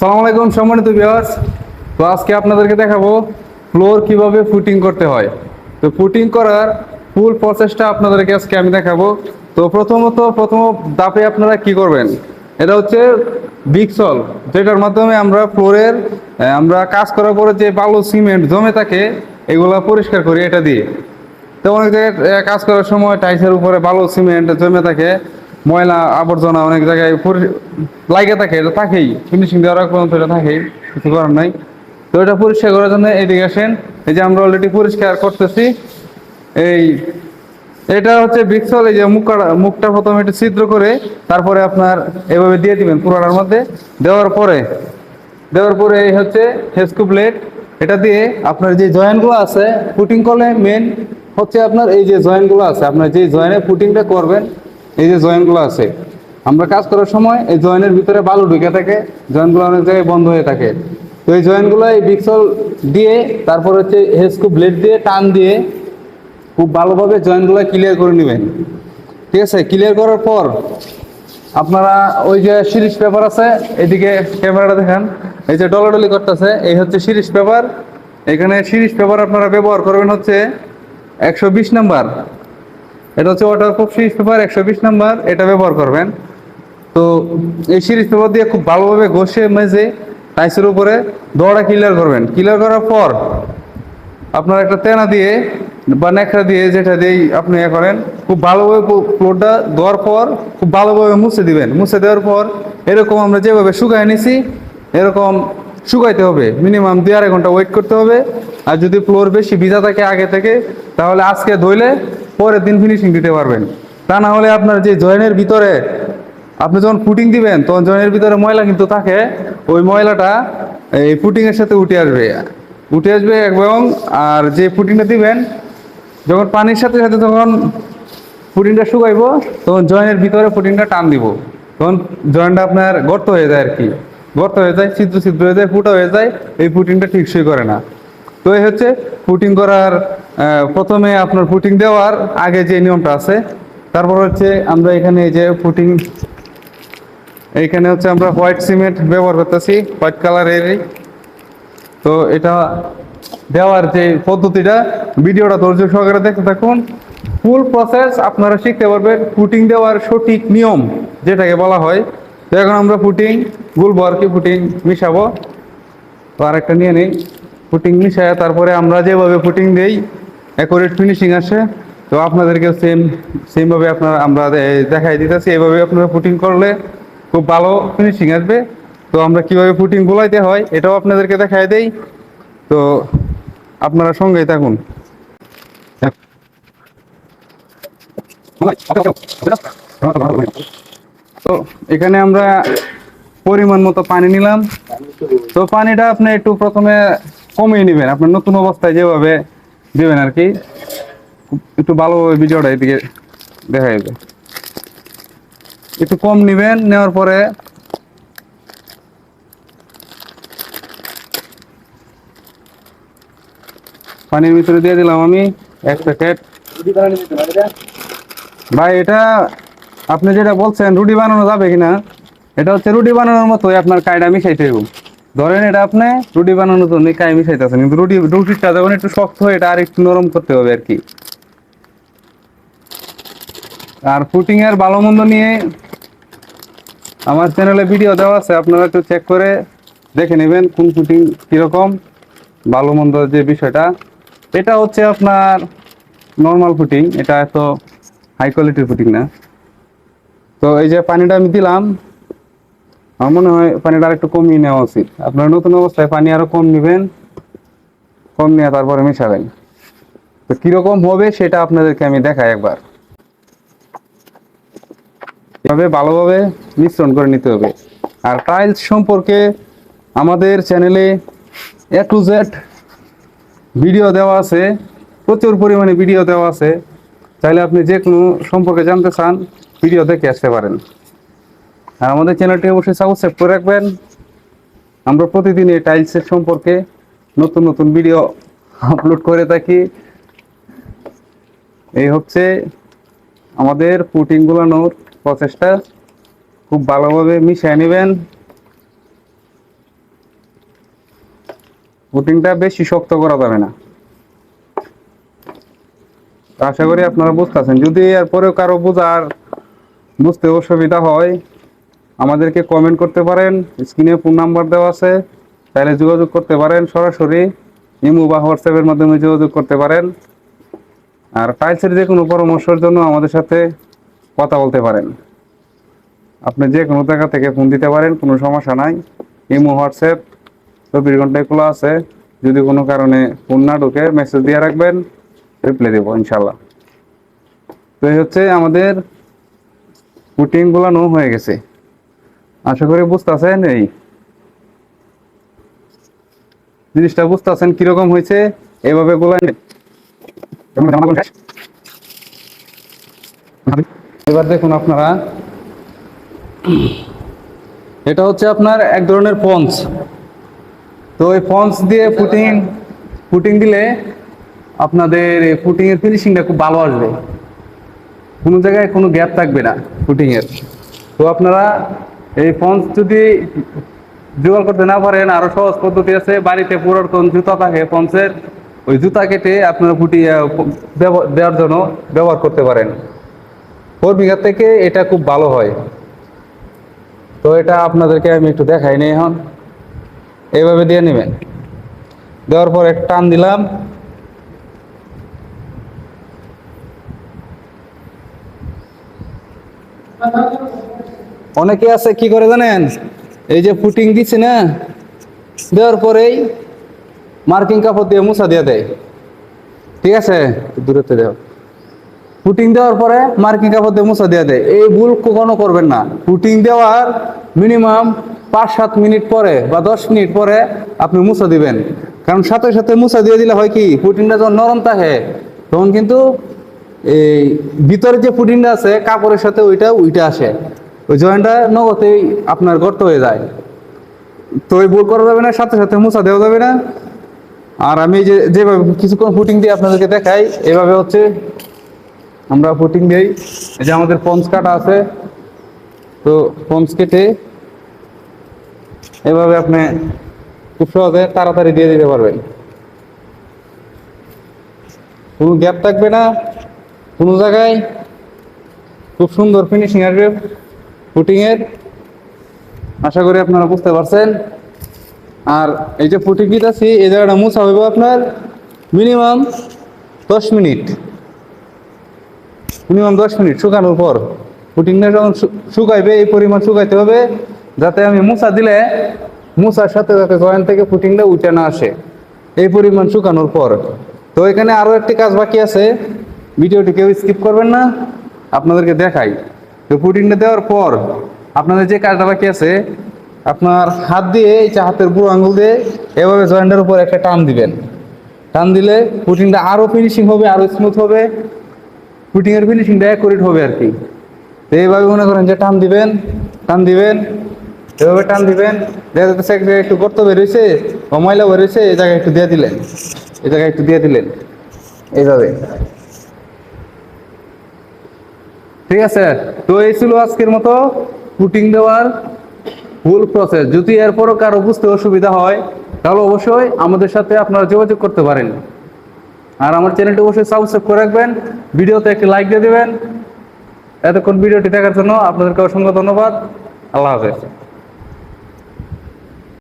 সালাম আলাইকুম, সম্মানিত ভিউয়ার্স তো আজকে আপনাদেরকে দেখাবো ফ্লোর কীভাবে ফুটিং করতে হয়। তো ফুটিং করার ফুল প্রসেসটা আপনাদেরকে আজকে আমি দেখাবো। তো প্রথমত, প্রথম দাপে আপনারা কি করবেন? এটা হচ্ছে বিক্সল, যেটার মাধ্যমে আমরা ফ্লোরের আমরা কাজ করার পরে যে বালু, সিমেন্ট জমে থাকে, এগুলা পরিষ্কার করি এটা দিয়ে। তো অনেক জায়গায় কাজ করার সময় টাইসের উপরে বালু, সিমেন্ট জমে থাকে। ময়লা আবর্জনা অনেক জায়গায় লাগে থাকে, এটা থাকেই। ফিনিশিং দেওয়ার পর্যন্ত এটা থাকেই, কিছু করার নাই। তো এটা পরিষ্কার করার জন্য এদিকে আসেন। এই যে আমরা অলরেডি পরিষ্কার করতেছি। এই এটা হচ্ছে বিক্সল, এই যে মুখটা মুখটা প্রথমে একটু ছিদ্র করে তারপরে আপনার এভাবে দিয়ে দিবেন পুরাটার মধ্যে। দেওয়ার পরে দেওয়ার পরে এই হচ্ছে হেসকু ব্লেড। এটা দিয়ে আপনার যে জয়েন্টগুলো আছে ফুটিং করলে মেন হচ্ছে আপনার এই যে জয়েন্টগুলো আছে, আপনার যে জয়েন্টে ফুটিংটা করবেন এই যে জয়েন্টগুলো আছে, আমরা কাজ করার সময় এই জয়েন্টের ভিতরে বালু ঢুকে থাকে জয়েন্টগুলো অনেক জায়গায় বন্ধ হয়ে থাকে। তো এই জয়েন্টগুলো এই বিক্সল দিয়ে, তারপর হচ্ছে হেসকু ব্লেড দিয়ে, টান দিয়ে খুব ভালোভাবে জয়েন্টগুলো ক্লিয়ার করে নেবেন। ঠিক আছে? ক্লিয়ার করার পর আপনারা ওই যে সিরিজ পেপার আছে, এদিকে ক্যামেরাটা দেখেন। এই যে ডলাডলি করতেছে, এই হচ্ছে সিরিজ পেপার এখানে সিরিজ পেপার আপনারা ব্যবহার করবেন হচ্ছে একশো বিশ নাম্বার। এটা হচ্ছে ওয়াটারপ্রুফ সিরিজ পেপার একশো বিশ নাম্বার, এটা ব্যবহার করবেন। তো এই সিরিজ পেপার দিয়ে খুব ভালোভাবে ঘষে, মেজে টাইসের উপরে দড়া ক্লিয়ার করবেন। ক্লিয়ার করার পর আপনার একটা তেনা দিয়ে বা ন্যাকড়া দিয়ে যেটা দিয়েই আপনি ইয়ে করেন, খুব ভালোভাবে ফ্লোরটা দেওয়ার পর খুব ভালোভাবে মুছে দিবেন। মুছে দেওয়ার পর এরকম আমরা যেভাবে শুকায় নিছি, এরকম শুকাইতে হবে। মিনিমাম দুই আড়াই ঘণ্টা ওয়েট করতে হবে। আর যদি ফ্লোর বেশি ভিজা থাকে আগে থেকে, তাহলে আজকে ধুইলে পরের দিন ফিনিশিং দিতে পারবেন। তা না হলে আপনার যে জয়েনের ভিতরে আপনি যখন ফুটিং দিবেন, তখন জয়েনের ভিতরে ময়লা কিন্তু থাকে। ওই ময়লাটা এই ফুটিং এর সাথে উঠে আসবে। উঠে আসবে এবং আর যে ফুটিংটা দিবেন, যখন পানির সাথে সাথে তখন ফুটিংটা শুকাইবো, তখন জয়েনের ভিতরে ফুটিংটা টান দিব। তখন জয়েন্টটা আপনার গর্ত হয়ে যায় আর কি। গর্ত হয়ে যায়, ছিদ্র ছিদ্র হয়ে যায়, ফুটা হয়ে যায়, এই ফুটিংটা ঠিকসই করে না। তো এই হচ্ছে পুটিং করার প্রথমে আপনার পুটিং দেওয়ার আগে যে নিয়মটা আছে, তারপর হচ্ছে আমরা এখানে এই যে পুটিং, এইখানে হচ্ছে আমরা হোয়াইট সিমেন্ট ব্যবহার করতেছি, হোয়াইট কালারেরই। তো এটা দেওয়ার যে পদ্ধতিটা, ভিডিওটা ধৈর্য সহকারে দেখতে থাকুন। ফুল প্রসেস আপনারা শিখতে পারবেন পুটিং দেওয়ার সঠিক নিয়ম, যেটাকে বলা হয়। তো এখন আমরা পুটিং গুলবো আর কি ফুটিং মিশাবো। তো আরেকটা নিয়ে নিই। ফুটিং মিশায় তারপরে আমরা যেভাবে ফুটিং দেই অ্যাকুরেট ফিনিশিং আসে। তো আপনাদেরকে সেম সেমভাবে আপনারা, আমরা দেখাই দিতেছি। এইভাবে আপনারা ফুটিং করলে খুব ভালো ফিনিশিং আসবে। তো আমরা কীভাবে ফুটিং গোলাইতে হয়, এটাও আপনাদেরকে দেখাই দেই। তো আপনারা সঙ্গেই থাকুন। তো এখানে আমরা পরিমাণ মতো পানি নিলাম। তো পানিটা আপনি একটু প্রথমে কমিয়ে নেবেন। আপনার নতুন অবস্থায় যেভাবে দেবেন আর কি, একটু ভালোভাবে ভিডিওটা এদিকে দেখা যাবে একটু কম নেবেন, নেওয়ার পরে পানির ভিতরে দিয়ে দিলাম আমি এক প্যাকেট। ভাই, এটা আপনি যেটা বলছেন, রুটি বানানো যাবে কিনা, এটা হচ্ছে রুটি বানানোর মতোই আপনার কায়ডা মিশাইতে হবে ধরেন এটা আপনি রুটি বানানোর জন্য কাই মিশাইতেছেন, কিন্তু রুটি রুটিটা যখন একটু শক্ত হয় এটা আর একটু নরম করতে হবে আর কি। আর ফুটিং এর ভালো মন্দ নিয়ে আমার চ্যানেলে ভিডিও দেওয়া আছে, আপনারা একটু চেক করে দেখে নেবেন কোন ফুটিং কীরকম, ভালো মন্দ যে বিষয়টা। এটা হচ্ছে আপনার নর্মাল ফুটিং এটা এত হাই কোয়ালিটির ফুটিং না। তো এই যে পানিটা আমি দিলাম আমার মনে হয় পানিটা আর একটু কমিয়ে নেওয়া উচিত। আপনার নতুন অবস্থায় পানি আরও কম নেবেন, কম নিয়ে তারপরে মেশাবেন। তো কীরকম হবে সেটা আপনাদেরকে আমি দেখাই একবার। এভাবে ভালোভাবে মিশ্রণ করে নিতে হবে। আর টাইলস সম্পর্কে আমাদের চ্যানেলে এ টু জেড ভিডিও দেওয়া আছে, প্রচুর পরিমাণে ভিডিও দেওয়া আছে। চাইলে আপনি যে কোনো সম্পর্কে জানতে চান ভিডিও দেখে আসতে পারেন। আর আমাদের চ্যানেলটি অবশ্যই সাবস্ক্রাইব করে রাখবেন। আমরা প্রতিদিন এই টাইলসের সম্পর্কে নতুন নতুন ভিডিও আপলোড করে থাকি। এই হচ্ছে আমাদের পুটিং গুলানোর প্রসেসটা খুব ভালোভাবে মিশিয়ে নেবেন। পুটিংটা বেশি শক্ত করা যাবে না। আশা করি আপনারা বুঝতেছেন। যদি এরপরেও কারও বোঝার বুঝতে অসুবিধা হয় আমাদেরকে কমেন্ট করতে পারেন স্ক্রিনে ফোন নাম্বার দেওয়া আছে, তাহলে যোগাযোগ করতে পারেন, সরাসরি ইমো বা হোয়াটসঅ্যাপের মাধ্যমে যোগাযোগ করতে পারেন। আর টাইলসের যে কোনো পরামর্শের জন্য আমাদের সাথে কথা বলতে পারেন। আপনি যে কোনো জায়গা থেকে ফোন দিতে পারেন, কোনো সমস্যা নাই। ইমো হোয়াটসঅ্যাপ চব্বিশ ঘন্টায় খোলা আছে। যদি কোনো কারণে ফোন না ঢুকে মেসেজ দিয়ে রাখবেন রিপ্লাই দেবো ইনশাল্লাহ তো এই হচ্ছে আমাদের পুটিং গুলানো হয়ে গেছে। আশা করি বুঝতেছেন এই। জিনিসটা বুঝতেছেন কীরকম হয়েছে, এভাবে গোলা এবার দেখুন আপনারা। এটা হচ্ছে আপনার এক ধরনের পঞ্চ তো এই পঞ্চ দিয়ে ফুটিং ফুটিং দিলে আপনাদের ফুটিং এর ফিনিশিংটা খুব ভালো আসবে। কোনো জায়গায় কোনো গ্যাপ থাকবে না ফুটিং এর। তো আপনারা এই পঞ্চ যদি জোগাড় করতে না পারেন, আরও সহজ পদ্ধতি আছে। বাড়িতে পুরাতন জুতা থাকে পঞ্চের ওই জুতা কেটে আপনারা ফুটি দেওয়ার জন্য ব্যবহার করতে পারেন। ফোর বিঘা থেকে এটা খুব ভালো হয়। তো এটা আপনাদেরকে আমি একটু দেখাই নি এখন। এইভাবে দিয়ে নেবেন। দেওয়ার পর এক টান দিলাম। অনেকে আছে, কি করে জানেন? এই যে ফুটিং দিচ্ছে না, দেওয়ার পরেই মার্কিং কাপড় দিয়ে মুছা দিয়ে দেয়। ঠিক আছে? দূরত্বে দেও। ফুটিং দেওয়ার পরে মার্কিং কাপড় দিয়ে মুছা দিয়ে দেয়। এই ভুল কখনো করবেন না। ফুটিং দেওয়ার মিনিমাম পাঁচ সাত মিনিট পরে বা দশ মিনিট পরে আপনি মুছা দিবেন। কারণ সাথে সাথে মুছা দিয়ে দিলে হয় কি ফুটিংটা যখন নরম থাকে, তখন কিন্তু এই ভিতরে যে ফুটিংটা আছে, কাপড়ের সাথে ওইটা ওইটা আসে। ওই জয়েন্টটা নগতেই আপনার গর্ত হয়ে যায়। তো ওই ভুল করা যাবে না, সাথে সাথে মুছা দেওয়া যাবে না। আর আমি যে যেভাবে কিছুক্ষণ ফুটিং দিয়ে আপনাদেরকে দেখাই, এভাবে হচ্ছে আমরা ফুটিং দিই। এই যে আমাদের পঞ্চ কাটা আছে, তো পঞ্চ কেটে এভাবে আপনি খুব সহজে তাড়াতাড়ি দিয়ে দিতে পারবেন। কোনো গ্যাপ থাকবে না, কোনো জায়গায় খুব সুন্দর ফিনিশিং আসবে। ফুটিং এর, আশা করি আপনারা বুঝতে পারছেন। আর এই যে ফুটিং দিতেছি এই জায়গাটা মুছা হইব আপনার মিনিমাম দশ মিনিট। মিনিমাম দশ মিনিট শুকানোর পর। পুটিংটা যখন শুকাইবে, এই পরিমাণ শুকাইতে হবে, যাতে আমি মুছা দিলে মুছার সাথে সাথে জয়েন্ট থেকে পুটিংটা উঠে না আসে। এই পরিমাণ শুকানোর পর। তো এখানে আরও একটি কাজ বাকি আছে। ভিডিওটি কেউ স্কিপ করবেন না। আপনাদেরকে দেখাই। তো পুটিংটা দেওয়ার পর আপনাদের যে কাজটা বাকি আছে, আপনার হাত দিয়ে এই হাতের বুড়ো আঙুল দিয়ে এভাবে জয়েন্টের উপর একটা টান দিবেন। টান দিলে পুটিংটা আরও ফিনিশিং হবে আরও স্মুথ হবে। পুটিং এর ফিনিশিংটা অ্যাকুরেট হবে আর কি। তো এইভাবে মনে করেন যে টান দিবেন টান দিবেন, এভাবে টান দিবেন। দেখা যাচ্ছে এক জায়গায় একটু গর্ত বেরোইছে বা ময়লা বেরোইছে এই জায়গায় একটু দিয়ে দিলেন। এই জায়গায় একটু দিয়ে দিলেন। এইভাবে। ঠিক আছে? তো এই ছিল আজকের মতো পুটিং দেওয়ার ফুল প্রসেস যদি এরপরও কারও বুঝতে অসুবিধা হয়, তাহলে অবশ্যই আমাদের সাথে আপনারা যোগাযোগ করতে পারেন। আর আমার চ্যানেলটি অবশ্যই সাবস্ক্রাইব করে রাখবেন, ভিডিওতে একটি লাইক দিয়ে দেবেন। এতক্ষণ ভিডিওটি দেখার জন্য আপনাদেরকে অসংখ্য ধন্যবাদ। আল্লাহ হাফেজ।